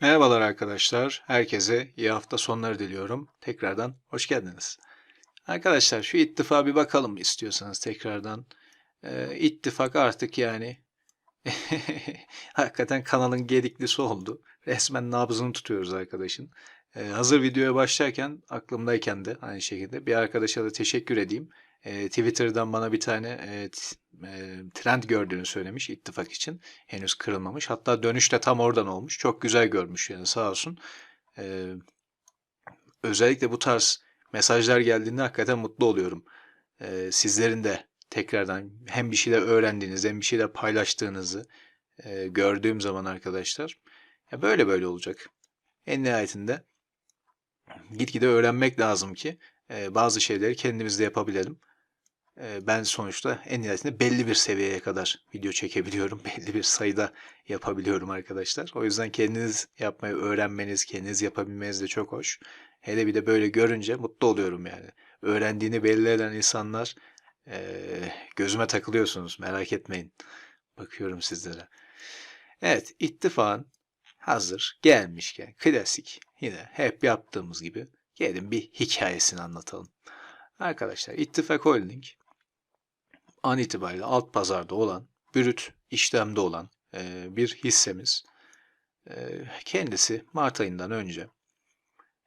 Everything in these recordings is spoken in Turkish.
Merhabalar arkadaşlar. Herkese iyi hafta sonları diliyorum. Tekrardan hoş geldiniz. Arkadaşlar şu ittifa bir bakalım istiyorsanız tekrardan. Ee, ittifak artık yani hakikaten kanalın gediklisi oldu. Resmen nabzını tutuyoruz arkadaşın. Ee, hazır videoya başlarken aklımdayken de aynı şekilde bir arkadaşa da teşekkür edeyim. Ee, Twitter'dan bana bir tane e, e, trend gördüğünü söylemiş ittifak için. Henüz kırılmamış. Hatta dönüş de tam oradan olmuş. Çok güzel görmüş yani sağ olsun. Ee, özellikle bu tarz mesajlar geldiğinde hakikaten mutlu oluyorum. Ee, sizlerin de tekrardan hem bir şeyler öğrendiğiniz hem bir şeyler paylaştığınızı e, gördüğüm zaman arkadaşlar ya böyle böyle olacak. En nihayetinde gitgide öğrenmek lazım ki e, bazı şeyleri kendimiz de yapabilelim. Ben sonuçta en nihayetinde belli bir seviyeye kadar video çekebiliyorum. Belli bir sayıda yapabiliyorum arkadaşlar. O yüzden kendiniz yapmayı öğrenmeniz, kendiniz yapabilmeniz de çok hoş. Hele bir de böyle görünce mutlu oluyorum yani. Öğrendiğini belli eden insanlar gözüme takılıyorsunuz. Merak etmeyin. Bakıyorum sizlere. Evet, ittifakın hazır gelmişken klasik yine hep yaptığımız gibi gelin bir hikayesini anlatalım. Arkadaşlar İttifak Holding an itibariyle alt pazarda olan, brüt işlemde olan e, bir hissemiz. E, kendisi Mart ayından önce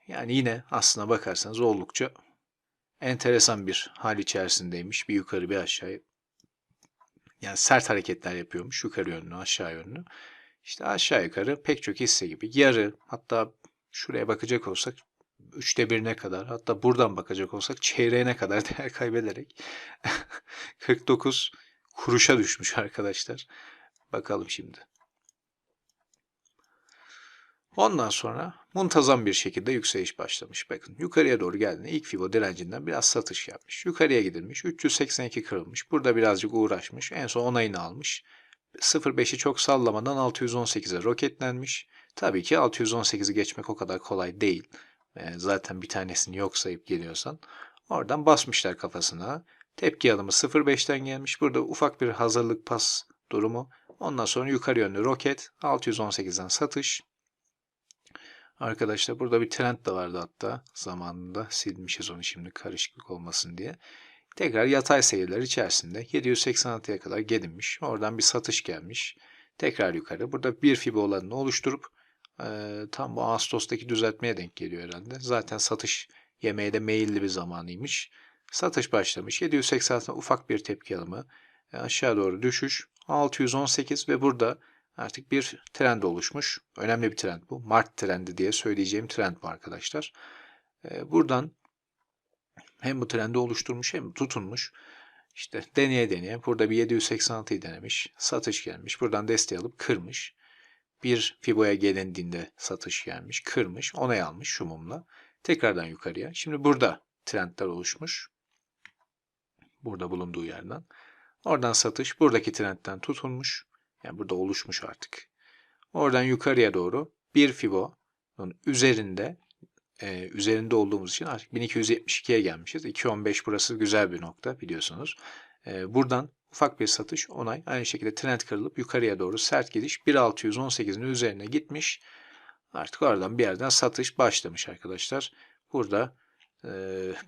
yani yine aslına bakarsanız oldukça enteresan bir hal içerisindeymiş. Bir yukarı bir aşağı. Yani sert hareketler yapıyormuş yukarı yönlü aşağı yönlü. İşte aşağı yukarı pek çok hisse gibi yarı hatta şuraya bakacak olsak üçte birine kadar hatta buradan bakacak olsak çeyreğine kadar değer kaybederek 49 kuruşa düşmüş arkadaşlar. Bakalım şimdi. Ondan sonra muntazam bir şekilde yükseliş başlamış. Bakın yukarıya doğru geldiğinde ilk Fibo direncinden biraz satış yapmış. Yukarıya gidilmiş. 382 kırılmış. Burada birazcık uğraşmış. En son onayını almış. 0.5'i çok sallamadan 618'e roketlenmiş. Tabii ki 618'i geçmek o kadar kolay değil. Zaten bir tanesini yok sayıp geliyorsan. Oradan basmışlar kafasına. Tepki alımı 0.5'ten gelmiş. Burada ufak bir hazırlık pas durumu. Ondan sonra yukarı yönlü roket. 618'den satış. Arkadaşlar burada bir trend de vardı hatta zamanında silmişiz onu şimdi karışıklık olmasın diye. Tekrar yatay seyirler içerisinde 786'ya kadar gelinmiş. Oradan bir satış gelmiş. Tekrar yukarı. Burada bir fibo olanını oluşturup tam bu Ağustos'taki düzeltmeye denk geliyor herhalde. Zaten satış yemeye de meyilli bir zamanıymış. Satış başlamış. 786'dan ufak bir tepki alımı. E, aşağı doğru düşüş. 618 ve burada artık bir trend oluşmuş. Önemli bir trend bu. Mart trendi diye söyleyeceğim trend bu arkadaşlar. E, buradan hem bu trendi oluşturmuş hem tutunmuş. İşte deneye deneye burada bir 786'yı denemiş. Satış gelmiş. Buradan desteği alıp kırmış. Bir Fibo'ya gelindiğinde satış gelmiş. Kırmış. Onay almış şu mumla. Tekrardan yukarıya. Şimdi burada trendler oluşmuş. Burada bulunduğu yerden. Oradan satış. Buradaki trendten tutunmuş. Yani burada oluşmuş artık. Oradan yukarıya doğru bir Fibo'nun üzerinde e, üzerinde olduğumuz için artık 1272'ye gelmişiz. 2.15 burası güzel bir nokta biliyorsunuz. E, buradan ufak bir satış onay aynı şekilde trend kırılıp yukarıya doğru sert gidiş 1.618'in üzerine gitmiş. Artık oradan bir yerden satış başlamış arkadaşlar. Burada e,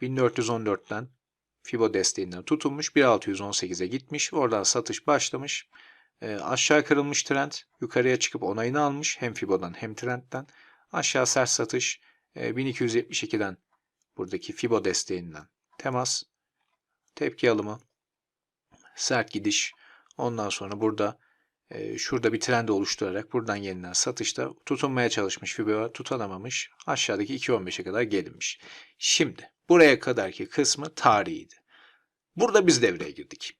1414'ten Fibo desteğinden tutulmuş 1.618'e gitmiş. Oradan satış başlamış. E, aşağı kırılmış trend yukarıya çıkıp onayını almış hem Fibo'dan hem trendten. Aşağı sert satış 1272'den buradaki Fibo desteğinden temas, tepki alımı, sert gidiş. Ondan sonra burada e, şurada bir trend oluşturarak buradan yeniden satışta tutunmaya çalışmış Fibo tutunamamış. Aşağıdaki 2.15'e kadar gelinmiş. Şimdi buraya kadarki kısmı tarihiydi. Burada biz devreye girdik.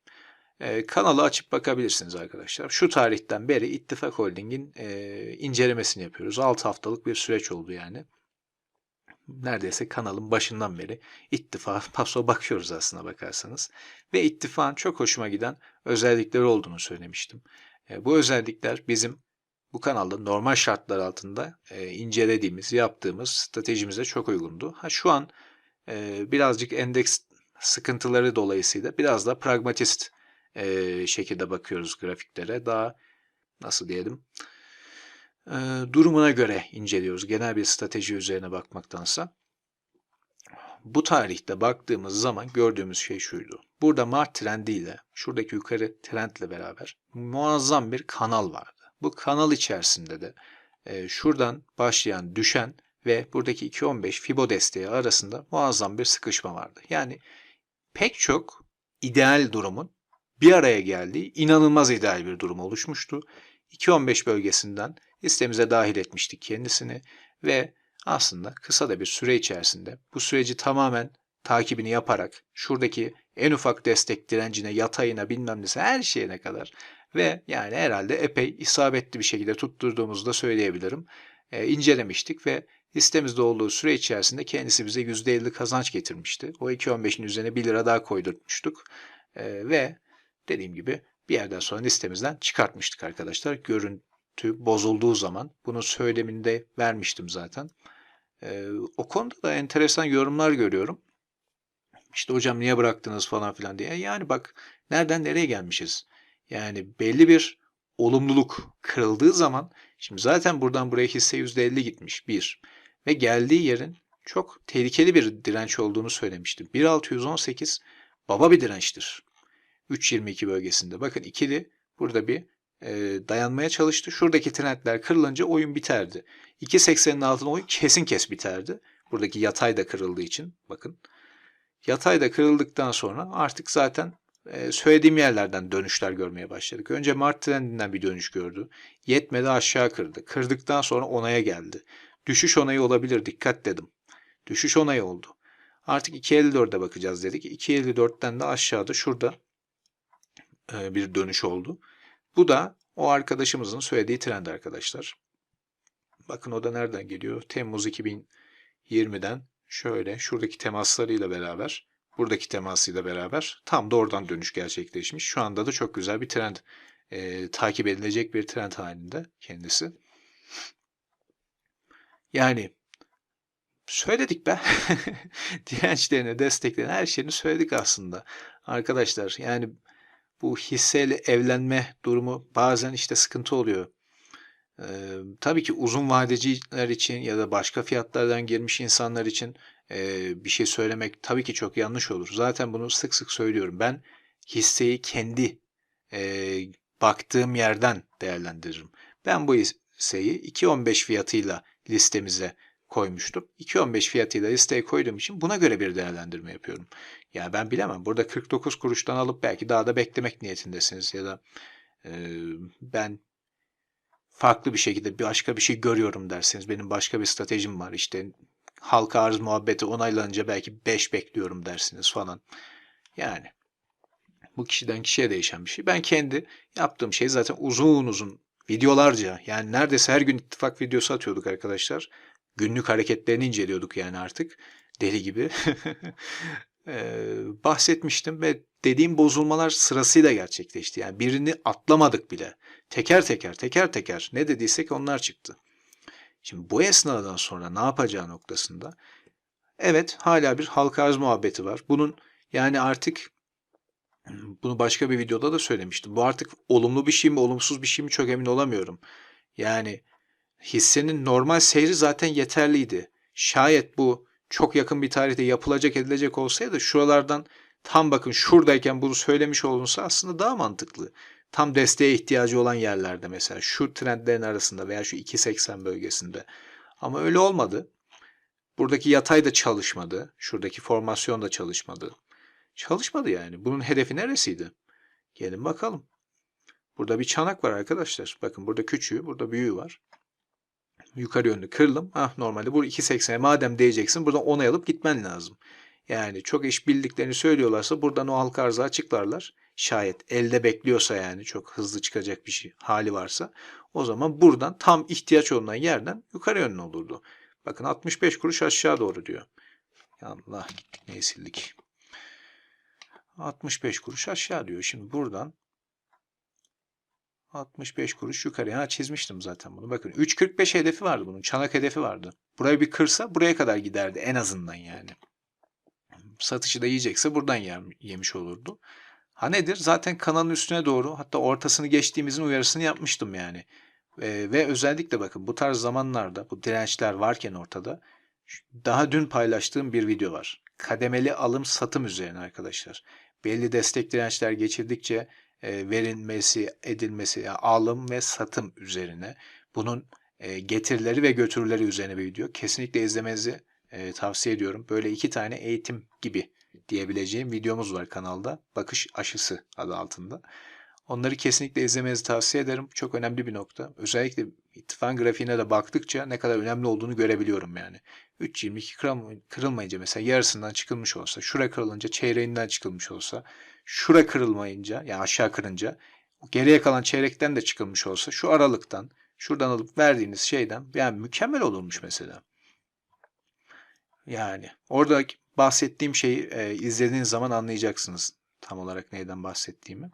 Ee, kanalı açıp bakabilirsiniz arkadaşlar. Şu tarihten beri İttifak Holding'in e, incelemesini yapıyoruz. 6 haftalık bir süreç oldu yani neredeyse kanalın başından beri ittifak paso bakıyoruz aslına bakarsanız. Ve ittifakın çok hoşuma giden özellikleri olduğunu söylemiştim. E, bu özellikler bizim bu kanalda normal şartlar altında e, incelediğimiz, yaptığımız stratejimize çok uygundu. Ha şu an e, birazcık endeks sıkıntıları dolayısıyla biraz da pragmatist e, şekilde bakıyoruz grafiklere. Daha nasıl diyelim e, durumuna göre inceliyoruz. Genel bir strateji üzerine bakmaktansa. Bu tarihte baktığımız zaman gördüğümüz şey şuydu. Burada Mart trendiyle, şuradaki yukarı trendle beraber muazzam bir kanal vardı. Bu kanal içerisinde de e, şuradan başlayan düşen ve buradaki 2.15 Fibo desteği arasında muazzam bir sıkışma vardı. Yani pek çok ideal durumun bir araya geldiği inanılmaz ideal bir durum oluşmuştu. 2.15 bölgesinden listemize dahil etmiştik kendisini ve aslında kısa da bir süre içerisinde bu süreci tamamen takibini yaparak şuradaki en ufak destek direncine, yatayına bilmem nesi her şeyine kadar ve yani herhalde epey isabetli bir şekilde tutturduğumuzu da söyleyebilirim. E, incelemiştik ve listemizde olduğu süre içerisinde kendisi bize %50 kazanç getirmişti. O 2.15'in üzerine 1 lira daha koydurmuştuk e, ve dediğim gibi bir yerden sonra listemizden çıkartmıştık arkadaşlar. Görüntü bozulduğu zaman bunu söyleminde vermiştim zaten. Ee, o konuda da enteresan yorumlar görüyorum. İşte hocam niye bıraktınız falan filan diye. Yani bak nereden nereye gelmişiz. Yani belli bir olumluluk kırıldığı zaman şimdi zaten buradan buraya hisse %50 gitmiş bir ve geldiği yerin çok tehlikeli bir direnç olduğunu söylemiştim. 1.618 baba bir dirençtir. 3.22 bölgesinde. Bakın ikili burada bir e, dayanmaya çalıştı. Şuradaki trendler kırılınca oyun biterdi. 2.80'in altına oyun kesin kes biterdi. Buradaki yatay da kırıldığı için bakın. Yatay da kırıldıktan sonra artık zaten e, söylediğim yerlerden dönüşler görmeye başladık. Önce Mart trendinden bir dönüş gördü. Yetmedi aşağı kırdı. Kırdıktan sonra onaya geldi. Düşüş onayı olabilir dikkat dedim. Düşüş onayı oldu. Artık 2.54'e bakacağız dedik. 2.54'ten de aşağıda şurada bir dönüş oldu. Bu da o arkadaşımızın söylediği trend arkadaşlar. Bakın o da nereden geliyor? Temmuz 2020'den şöyle şuradaki temaslarıyla beraber, buradaki temasıyla beraber tam da oradan dönüş gerçekleşmiş. Şu anda da çok güzel bir trend, e, takip edilecek bir trend halinde kendisi. Yani söyledik be. Dirençlerini, desteklerini, her şeyini söyledik aslında. Arkadaşlar yani bu hisseyle evlenme durumu bazen işte sıkıntı oluyor. Ee, tabii ki uzun vadeciler için ya da başka fiyatlardan girmiş insanlar için e, bir şey söylemek tabii ki çok yanlış olur. Zaten bunu sık sık söylüyorum. Ben hisseyi kendi e, baktığım yerden değerlendiririm. Ben bu hisseyi 2.15 fiyatıyla listemize koymuştum. 2.15 fiyatıyla listeye koyduğum için buna göre bir değerlendirme yapıyorum. Yani ben bilemem. Burada 49 kuruştan alıp belki daha da beklemek niyetindesiniz ya da e, ben farklı bir şekilde bir başka bir şey görüyorum derseniz benim başka bir stratejim var işte halka arz muhabbeti onaylanınca belki 5 bekliyorum dersiniz falan. Yani bu kişiden kişiye değişen bir şey. Ben kendi yaptığım şey zaten uzun uzun videolarca yani neredeyse her gün ittifak videosu atıyorduk arkadaşlar. Günlük hareketlerini inceliyorduk yani artık deli gibi. ee, bahsetmiştim ve dediğim bozulmalar sırasıyla gerçekleşti. Yani birini atlamadık bile. Teker teker, teker teker ne dediysek onlar çıktı. Şimdi bu esnadan sonra ne yapacağı noktasında evet hala bir halka arz muhabbeti var. Bunun yani artık bunu başka bir videoda da söylemiştim. Bu artık olumlu bir şey mi, olumsuz bir şey mi çok emin olamıyorum. Yani hissenin normal seyri zaten yeterliydi. Şayet bu çok yakın bir tarihte yapılacak edilecek olsaydı şuralardan tam bakın şuradayken bunu söylemiş olunsa aslında daha mantıklı. Tam desteğe ihtiyacı olan yerlerde mesela şu trendlerin arasında veya şu 2.80 bölgesinde. Ama öyle olmadı. Buradaki yatay da çalışmadı. Şuradaki formasyon da çalışmadı. Çalışmadı yani. Bunun hedefi neresiydi? Gelin bakalım. Burada bir çanak var arkadaşlar. Bakın burada küçüğü, burada büyüğü var yukarı yönlü kırılım. Ah normalde bu 2.80'e madem değeceksin buradan onay alıp gitmen lazım. Yani çok iş bildiklerini söylüyorlarsa buradan o halka arzı açıklarlar. Şayet elde bekliyorsa yani çok hızlı çıkacak bir şey hali varsa o zaman buradan tam ihtiyaç olunan yerden yukarı yönlü olurdu. Bakın 65 kuruş aşağı doğru diyor. Allah neyi sildik. 65 kuruş aşağı diyor. Şimdi buradan 65 kuruş yukarıya ha, çizmiştim zaten bunu. Bakın 3.45 hedefi vardı bunun. Çanak hedefi vardı. Burayı bir kırsa buraya kadar giderdi en azından yani. Satışı da yiyecekse buradan yemiş olurdu. Ha nedir? Zaten kanalın üstüne doğru hatta ortasını geçtiğimizin uyarısını yapmıştım yani. Ee, ve özellikle bakın bu tarz zamanlarda bu dirençler varken ortada daha dün paylaştığım bir video var. Kademeli alım satım üzerine arkadaşlar. Belli destek dirençler geçirdikçe e, verilmesi, edilmesi, yani alım ve satım üzerine. Bunun e, getirileri ve götürüleri üzerine bir video. Kesinlikle izlemenizi e, tavsiye ediyorum. Böyle iki tane eğitim gibi diyebileceğim videomuz var kanalda. Bakış aşısı adı altında. Onları kesinlikle izlemenizi tavsiye ederim. Çok önemli bir nokta. Özellikle ittifak grafiğine de baktıkça ne kadar önemli olduğunu görebiliyorum yani. 3.22 kırılma- kırılmayınca mesela yarısından çıkılmış olsa, şura kırılınca çeyreğinden çıkılmış olsa, şura kırılmayınca yani aşağı kırınca geriye kalan çeyrekten de çıkılmış olsa şu aralıktan şuradan alıp verdiğiniz şeyden yani mükemmel olurmuş mesela. Yani orada bahsettiğim şeyi e, izlediğiniz zaman anlayacaksınız tam olarak neyden bahsettiğimi.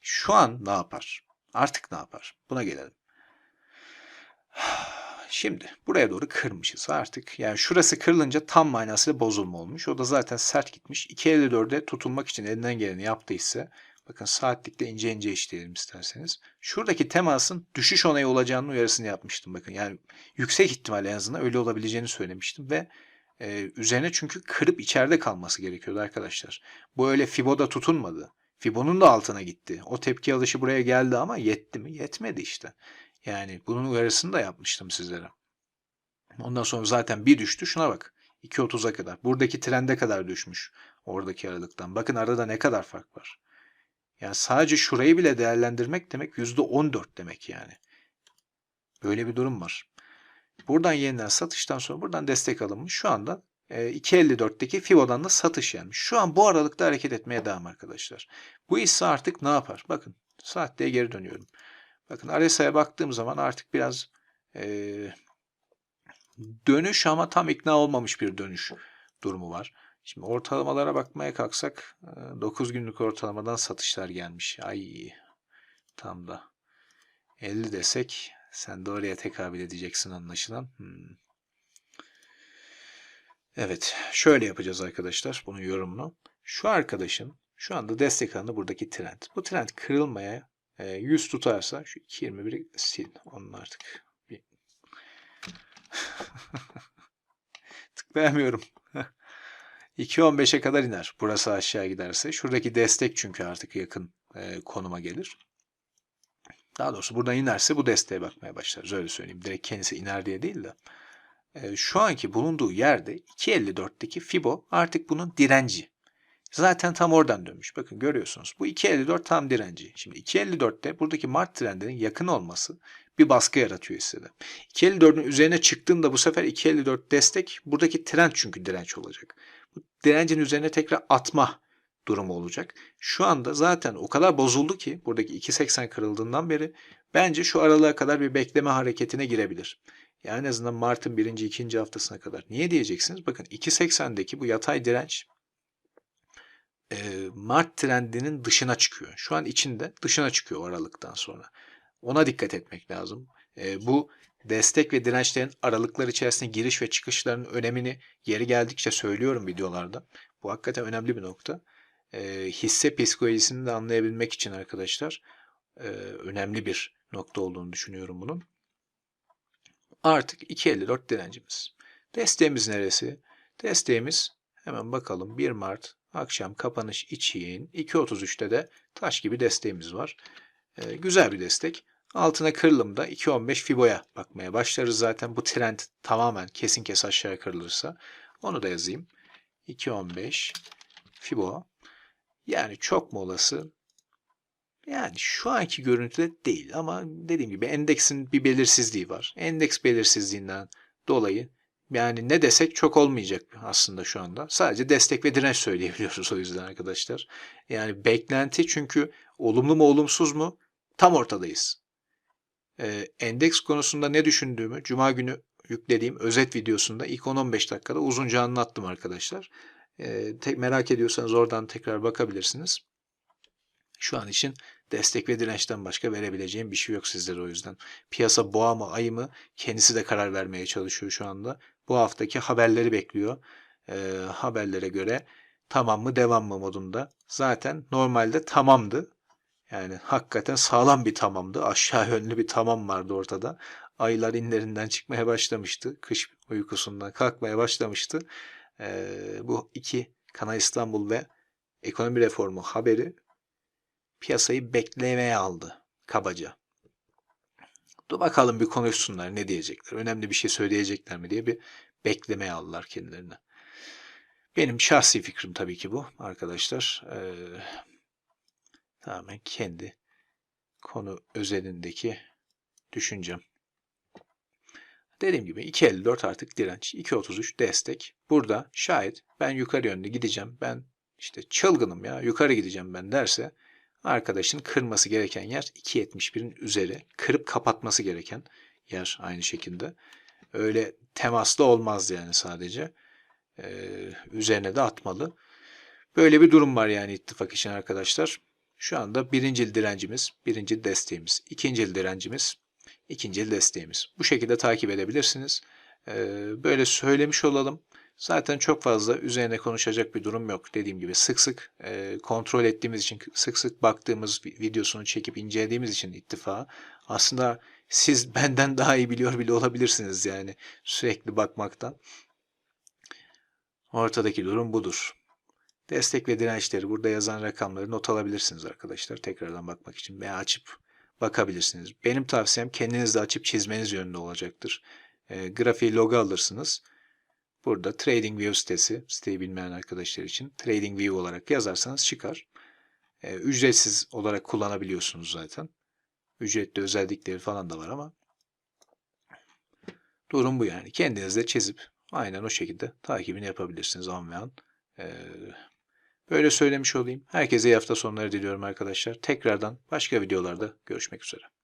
Şu an ne yapar? Artık ne yapar? Buna gelelim. Şimdi buraya doğru kırmışız artık. Yani şurası kırılınca tam manasıyla bozulma olmuş. O da zaten sert gitmiş. 2.54'e tutulmak için elinden geleni yaptıysa bakın saatlikte ince ince işleyelim isterseniz. Şuradaki temasın düşüş onayı olacağının uyarısını yapmıştım bakın. Yani yüksek ihtimal en azından öyle olabileceğini söylemiştim ve e, üzerine çünkü kırıp içeride kalması gerekiyordu arkadaşlar. Bu öyle Fibo'da tutunmadı. Fibo'nun da altına gitti. O tepki alışı buraya geldi ama yetti mi? Yetmedi işte. Yani bunun uyarısını da yapmıştım sizlere. Ondan sonra zaten bir düştü. Şuna bak. 2.30'a kadar. Buradaki trende kadar düşmüş. Oradaki aralıktan. Bakın arada ne kadar fark var. Yani sadece şurayı bile değerlendirmek demek %14 demek yani. Böyle bir durum var. Buradan yeniden satıştan sonra buradan destek alınmış. Şu anda e, 2.54'teki Fibo'dan da satış gelmiş. Şu an bu aralıkta hareket etmeye devam arkadaşlar. Bu ise artık ne yapar? Bakın saatliğe geri dönüyorum. Bakın RSI'ye baktığım zaman artık biraz e, dönüş ama tam ikna olmamış bir dönüş durumu var. Şimdi ortalamalara bakmaya kalksak e, 9 günlük ortalamadan satışlar gelmiş. Ay tam da 50 desek sen de oraya tekabül edeceksin anlaşılan. Hmm. Evet şöyle yapacağız arkadaşlar bunun yorumunu. Şu arkadaşın şu anda destek alanı buradaki trend. Bu trend kırılmaya e, 100 tutarsa şu 2.21'i sil. Onun artık bir tıklayamıyorum. 2.15'e kadar iner. Burası aşağı giderse. Şuradaki destek çünkü artık yakın e, konuma gelir. Daha doğrusu buradan inerse bu desteğe bakmaya başlarız. Öyle söyleyeyim. Direkt kendisi iner diye değil de. E, şu anki bulunduğu yerde 2.54'teki Fibo artık bunun direnci. Zaten tam oradan dönmüş. Bakın görüyorsunuz. Bu 2.54 tam direnci. Şimdi 2.54'te buradaki Mart trendinin yakın olması bir baskı yaratıyor hissede. 2.54'ün üzerine çıktığında bu sefer 2.54 destek buradaki trend çünkü direnç olacak. Bu direncin üzerine tekrar atma durumu olacak. Şu anda zaten o kadar bozuldu ki buradaki 2.80 kırıldığından beri bence şu aralığa kadar bir bekleme hareketine girebilir. Yani en azından Mart'ın birinci, ikinci haftasına kadar. Niye diyeceksiniz? Bakın 2.80'deki bu yatay direnç e, Mart trendinin dışına çıkıyor. Şu an içinde dışına çıkıyor aralıktan sonra. Ona dikkat etmek lazım. E, bu destek ve dirençlerin aralıklar içerisinde giriş ve çıkışlarının önemini yeri geldikçe söylüyorum videolarda. Bu hakikaten önemli bir nokta. E, hisse psikolojisini de anlayabilmek için arkadaşlar e, önemli bir nokta olduğunu düşünüyorum bunun. Artık 2.54 direncimiz. Desteğimiz neresi? Desteğimiz hemen bakalım 1 Mart akşam kapanış için 2.33'te de taş gibi desteğimiz var. E, güzel bir destek. Altına kırılımda 2.15 Fibo'ya bakmaya başlarız zaten. Bu trend tamamen kesin kes aşağı kırılırsa. Onu da yazayım. 2.15 Fibo. Yani çok mu olası? Yani şu anki görüntüde değil ama dediğim gibi endeksin bir belirsizliği var. Endeks belirsizliğinden dolayı yani ne desek çok olmayacak aslında şu anda. Sadece destek ve direnç söyleyebiliyoruz o yüzden arkadaşlar. Yani beklenti çünkü olumlu mu olumsuz mu tam ortadayız. Ee, endeks konusunda ne düşündüğümü Cuma günü yüklediğim özet videosunda ilk 10-15 dakikada uzunca anlattım arkadaşlar. Ee, tek merak ediyorsanız oradan tekrar bakabilirsiniz. Şu an için destek ve dirençten başka verebileceğim bir şey yok sizlere o yüzden. Piyasa boğa mı ayı mı kendisi de karar vermeye çalışıyor şu anda. Bu haftaki haberleri bekliyor. Ee, haberlere göre tamam mı devam mı modunda. Zaten normalde tamamdı. Yani hakikaten sağlam bir tamamdı. Aşağı yönlü bir tamam vardı ortada. Aylar inlerinden çıkmaya başlamıştı. Kış uykusundan kalkmaya başlamıştı. Ee, bu iki Kanal İstanbul ve ekonomi reformu haberi piyasayı beklemeye aldı kabaca. Dur bakalım bir konuşsunlar ne diyecekler. Önemli bir şey söyleyecekler mi diye bir beklemeye aldılar kendilerine. Benim şahsi fikrim tabii ki bu arkadaşlar. Ee, tamamen kendi konu özelindeki düşüncem. Dediğim gibi 2.54 artık direnç, 2.33 destek. Burada şayet ben yukarı yönlü gideceğim, ben işte çılgınım ya yukarı gideceğim ben derse arkadaşın kırması gereken yer 2.71'in üzeri. Kırıp kapatması gereken yer aynı şekilde. Öyle temaslı olmaz yani sadece. Ee, üzerine de atmalı. Böyle bir durum var yani ittifak için arkadaşlar. Şu anda birinci direncimiz, birinci desteğimiz, ikinci direncimiz, ikinci desteğimiz. Bu şekilde takip edebilirsiniz. Ee, böyle söylemiş olalım. Zaten çok fazla üzerine konuşacak bir durum yok. Dediğim gibi sık sık e, kontrol ettiğimiz için, sık sık baktığımız videosunu çekip incelediğimiz için ittifa. Aslında siz benden daha iyi biliyor bile olabilirsiniz yani sürekli bakmaktan. Ortadaki durum budur. Destek ve dirençleri burada yazan rakamları not alabilirsiniz arkadaşlar. Tekrardan bakmak için veya açıp bakabilirsiniz. Benim tavsiyem kendiniz de açıp çizmeniz yönünde olacaktır. E, grafiği logo alırsınız. Burada TradingView sitesi, siteyi bilmeyen arkadaşlar için TradingView olarak yazarsanız çıkar. E, ücretsiz olarak kullanabiliyorsunuz zaten. Ücretli özellikleri falan da var ama durum bu yani. Kendiniz de çizip aynen o şekilde takibini yapabilirsiniz an ve an. E, böyle söylemiş olayım. Herkese iyi hafta sonları diliyorum arkadaşlar. Tekrardan başka videolarda görüşmek üzere.